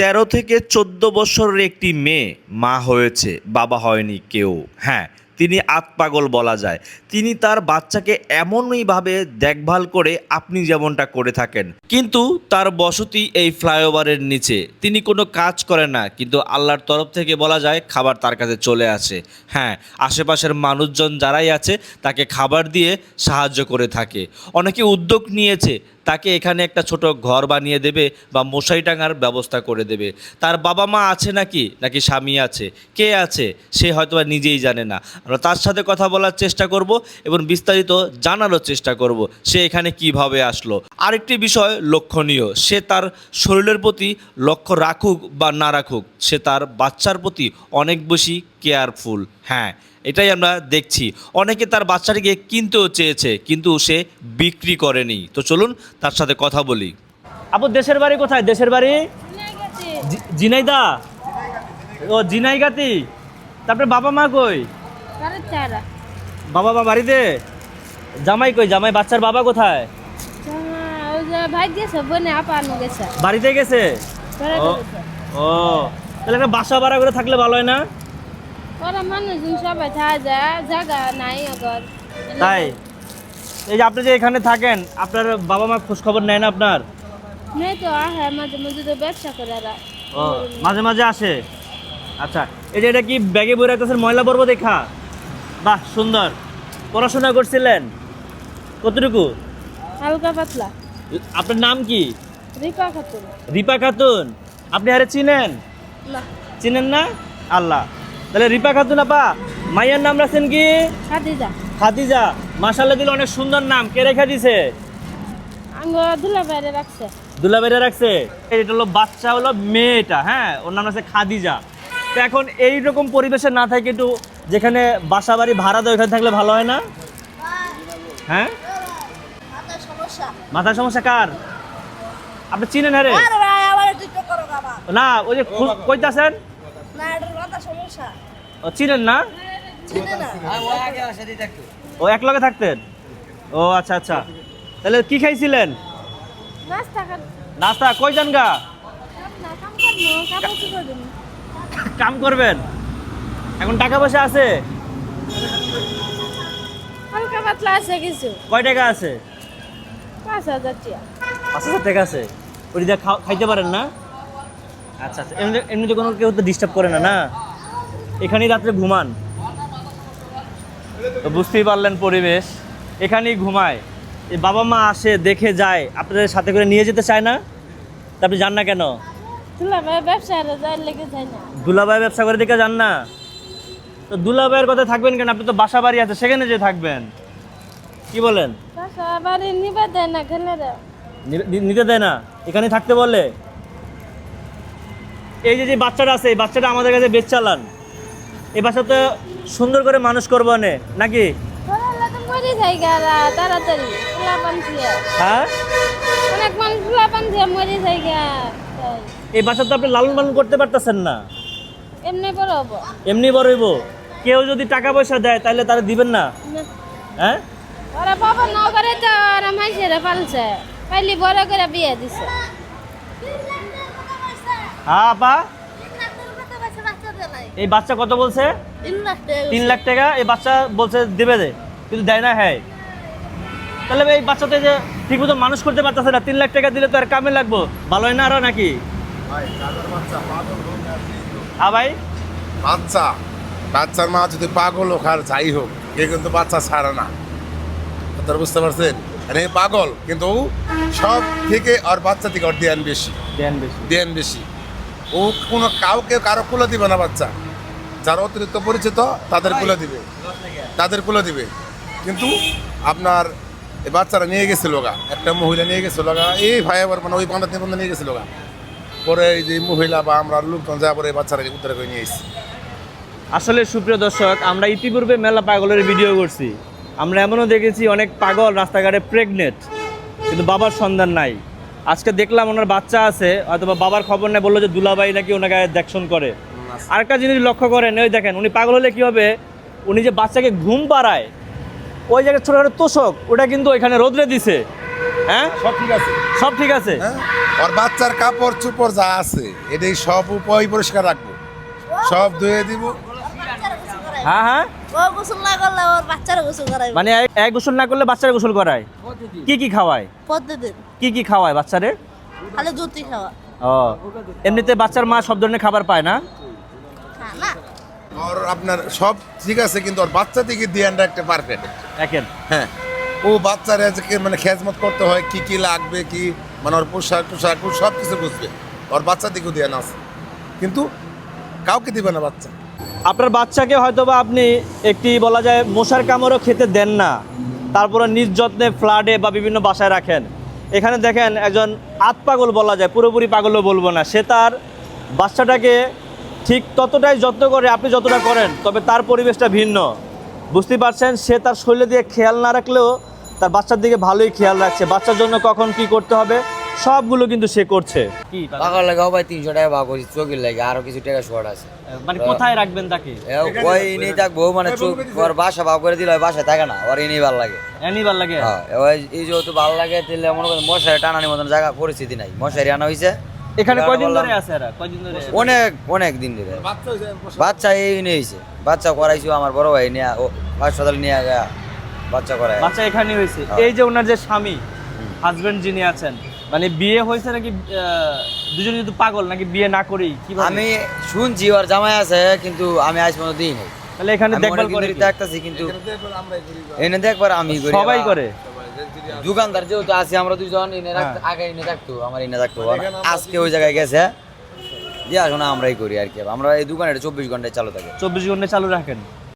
তেরো থেকে চোদ্দ বছরের একটি মেয়ে, মা হয়েছে, বাবা হয়নি কেউ। হ্যাঁ তিনি আতপাগল বলা যায়। তিনি তার বাচ্চাকে এমনইভাবে দেখভাল করে আপনি যেমনটা করে থাকেন। কিন্তু তার বসতি এই ফ্লাইওভারের নিচে। তিনি কোনো কাজ করে না, কিন্তু আল্লাহর তরফ থেকে বলা যায় খাবার তার কাছে চলে আসে। হ্যাঁ আশেপাশের মানুষজন যারাই আছে, তাকে খাবার দিয়ে সাহায্য করে থাকে। অনেকে উদ্যোগ নিয়েছে তাকে এখানে একটা ছোট ঘর বানিয়ে দেবে বা মশারি টাঙার ব্যবস্থা করে দেবে। তার বাবা মা আছে নাকি? নাকি স্বামী আছে? কে আছে? সে হয়তো বা নিজেই জানে না। আমরা তার সাথে কথা বলার চেষ্টা করব এবং বিস্তারিত জানারও চেষ্টা করব সে এখানে কীভাবে আসলো। আরেকটি বিষয় লক্ষণীয়, সে তার শরীরের প্রতি লক্ষ্য রাখুক বা না রাখুক, সে তার বাচ্চার প্রতি অনেক বেশি কেয়ারফুল হ্যাঁ এটাই আমরা দেখছি। অনেকে তার বাচ্চাটিকে কিনতেও চেয়েছে কিন্তু সে বিক্রি করেনি। তো চলুন তার সাথে কথা বলি। আপু দেশের বাড়ি কোথায়? দেশের বাড়ি? জিনাইদা? ও জিনাইগাতি? তারপরে বাবা মা কই? বাবা মা বাড়িতে? জামাই কই? জামাই বাচ্চার বাবা কোথায়? বাড়িতে গেছে? ও গেছে। ও তাহলে একটা বাসা ভাড়া করে থাকলে ভালো হয় না? ওরা মানুষজন সবাই থাকা যায় জায়গা নাই আগর তাই? এই যে আপনি যে এখানে থাকেন আপনার বাবা মা খোঁজ খবর নেয় না আপনার? নেই তো আহে মাঝে মাঝে তো ব্যবসা করে এরা। ও মাঝে মাঝে আসে? আচ্ছা এই যে এটা কি ব্যাগে বই রাখতেছেন ময়লা পর্ব দেখা? বাহ সুন্দর। পড়াশোনা করছিলেন? কতটুকু? হালকা পাতলা। আপনার নাম কি? রিপা খাতুন। রিপা খাতুন। আপনি আরে চিনেন? না। চিনেন না? আল্লাহ। তাহলে রিপা খাতুন আপা মাইয়ার নাম রাখছেন কি? খাদিজা। খাদিজা। মাসাল্লাহ দিলে অনেক সুন্দর নাম। কে রেখে দিছে? আঙ্গ রাখছে। দুলাবেরা রাখছে। এটা হলো বাচ্চা হলো মেয়েটা হ্যাঁ? ওর নাম আছে খাদিজা। তো এখন এই রকম পরিবেশে না থাকে একটু যেখানে বাসা বাড়ি ভাড়া দেয় ওখানে থাকলে ভালো হয় না? হ্যাঁ? মাথার সমস্যা কার? আপনি চিনেন হ্যাঁ রে? না ওই যে কইতাছেন? ও চিনেন না? ও এক লগে থাকতেন? ও আচ্ছা আচ্ছা। তাহলে কি খাইছিলেন? নাস্তা কই যান গা? কাম করবেন? এখন টাকা পয়সা আছে? হালকা পাতলা আছে কিছু। কয় টাকা আছে? পাঁচ হাজার টিয়া। পাঁচ হাজার টাকা আছে। ওই খাইতে পারেন না? আচ্ছা আচ্ছা। এমনি এমনিতে কোনো কেউ তো ডিস্টার্ব করে না না? এখানেই রাত্রে ঘুমান। তো বুঝতেই পারলেন পরিবেশ। এখানেই ঘুমায়। এই বাবা মা আসে দেখে যায় আপনাদের সাথে করে নিয়ে যেতে চায় না? তা আপনি যান না কেন? দুলাভাই ব্যবসা করে দেখে যান না? তো দুলাভাইয়ের কথা থাকবেন কেন? আপনি তো বাসা বাড়ি আছে সেখানে যে থাকবেন। কি বলেন? নিতে দেয় না? এখানে থাকতে বলে? এই যে যে বাচ্চাটা আছে এই বাচ্চাটা আমাদের কাছে বেচ চালান। এই তো সুন্দর করে মানুষ করব নে, নাকি? হ্যাঁ। এই বাচ্চা তো আপনি লালন পালন করতে পারতেছেন না। এমনি বড় কেউ যদি টাকা পয়সা দেয়, তাহলে তারা দিবেন না। হ্যাঁ? ওরা বাবা ন করে তো ওরা মাইসেরা পালছে পাইলি বড় করে বিয়ে দিছে হ্যাঁ আপা। এই বাচ্চা কত বলছে? তিন লাখ টাকা এই বাচ্চা বলছে দেবে দে কিন্তু দেয় না হ্যাঁ। তাহলে এই বাচ্চাতে যে ঠিকমতো মানুষ করতে পারতেছে না তিন লাখ টাকা দিলে তো আর কামে লাগবো ভালো হয় না আরও নাকি? হ্যাঁ ভাই? বাচ্চা বাচ্চার মা যদি পাগল হোক আর যাই হোক এ কিন্তু বাচ্চা ছাড়ে না। তোর বুঝতে পারছেন? মানে পাগল কিন্তু ও সব থেকে আর বাচ্চা থেকে ওর ধ্যান বেশি। দেন বেশি। ধ্যান বেশি। ও কোনো কাউকে কারও কুলে দিবে না বাচ্চা। যারা অতিরিক্ত পরিচিত, তাদের কুলে দিবে। তাদের কুলে দিবে। কিন্তু আপনার বাচ্চারা নিয়ে গেছিল গা, একটা মহিলা নিয়ে গেছিল গা, এই ভাই আবার মানে ওই বান্ধব নিবন্ধ নিয়ে গেছিল গা। পরে এই যে মহিলা বা আমরা লোকজন যা পরে এই বাচ্চাটাকে উদ্ধার করে নিয়ে এসেছি আসলে সুপ্রিয় দর্শক, আমরা ইতিপূর্বে মেলা পাগলের ভিডিও করছি। আমরা এমনও দেখেছি অনেক পাগল রাস্তাঘাটে প্রেগনেন্ট কিন্তু বাবার সন্ধান নাই। আজকে দেখলাম ওনার বাচ্চা আছে অথবা বাবার খবর নেই বলল যে দুলাবাই নাকি ওনাকে দেখশন করে। আরেকটা জিনিস লক্ষ্য করেন ওই দেখেন উনি পাগল হলে কি হবে? উনি যে বাচ্চাকে ঘুম পাড়ায় ওই জায়গায় ছোটো ছোটো তোষক ওটা কিন্তু ওইখানে রোদ্রে দিছে। হ্যাঁ? সব ঠিক আছে। সব ঠিক আছে। হ্যাঁ? ওর বাচ্চার কাপড় চুপড় যা আছে এটাই সব উপায় পরিষ্কার রাখব। সব ধুয়ে দিব। হ্যাঁ হ্যাঁ? ও গোসল না করলে ওর বাচ্চারা গোসল করাইবে। মানে এক- গোসল না করলে বাচ্চারা গোসল করায়? কি কি খাওয়ায়? কি কি খাওয়ায় বাচ্চারে? খাওয়া। ও এমনিতে বাচ্চার মা সব ধরনের খাবার পায় হ্যাঁ না? ওর আপনার সব ঠিক আছে কিন্তু ওর বাচ্চা থেকে ধ্যান রাখতে পারফেক্ট দেখেন। হ্যাঁ। ও বাচ্চারা মানে খেজমত করতে হয় কি কি লাগবে কি মানে ওর পোশাক টোশাক সব কিছু বুঝবে। ওর বাচ্চা দিকেও ধ্যান আছে। কিন্তু কাউকে দিবে না বাচ্চা। আপনার বাচ্চাকে হয়তো বা আপনি একটি বলা যায় মশার কামড়ও খেতে দেন না। তারপরে নিজ যত্নে ফ্ল্যাটে বা বিভিন্ন বাসায় রাখেন। এখানে দেখেন একজন আত পাগল বলা যায় পুরোপুরি পাগলও বলব না। সে তার বাচ্চাটাকে ঠিক ততটাই যত্ন করে আপনি যতটা করেন তবে তার পরিবেশটা ভিন্ন। বুঝতেই পারছেন? সে তার শরীরে দিয়ে খেয়াল না রাখলেও তার বাচ্চার দিকে ভালোই খেয়াল রাখছে। বাচ্চার জন্য কখন কি করতে হবে সবগুলো কিন্তু সে করছে। কি পাকার লাগে ভাই তিনশো টাকা ভাগ করছি চোখের লাগে আরও কিছু টাকা শর্ট আছে। মানে কোথায় রাখবেন তাকে? এ, ওই এনেই থাকব মানে চোখ ওর বাসা ভাগ করে দিলে থাকে না ওর এনেই ভালো লাগে। হ্যাঁ এই যেহেতু ভালো লাগে তাহলে মনে করেন মশারি টানানির মতন জায়গা পরিস্থিতি নাই। মশারি আনা হয়েছে এখানে কয়দিন ধরে আছে এরা? কয়দিন ধরে অনেক অনেক দিন ধরে। বাচ্চা এই নিয়েছে। বাচ্চা করাইছো আমার বড় ভাই নিয়ে ও হাসপাতাল নিয়ে বাচ্চা করায়। বাচ্চা এখানে হয়েছে। হ্যাঁ। এই যে ওনার যে স্বামী হাজবেন্ড যিনি আছেন মানে বিয়ে হয়েছে নাকি আহ, দুজনে কিন্তু পাগল নাকি বিয়ে না করেই? কি আমি শুনছি ওর জামাই আছে কিন্তু আমি আজ পর্যন্ত দিই নাই তাহলে এখানে দেখভাল করে দেখতাছি কিন্তু এনে দেখবার আমি করি সবাই করে? দোকানদার যেহেতু আছি আমরা দুজন এনে রাখতে আগে এনে থাকতো আমার এনে থাকতো আজকে ওই জায়গায় গেছে। দিয়ে আসো আমরাই করি আর কি। আমরা এই দোকানে চব্বিশ ঘন্টায় চালু থাকে। চব্বিশ ঘন্টায় চালু রাখেন?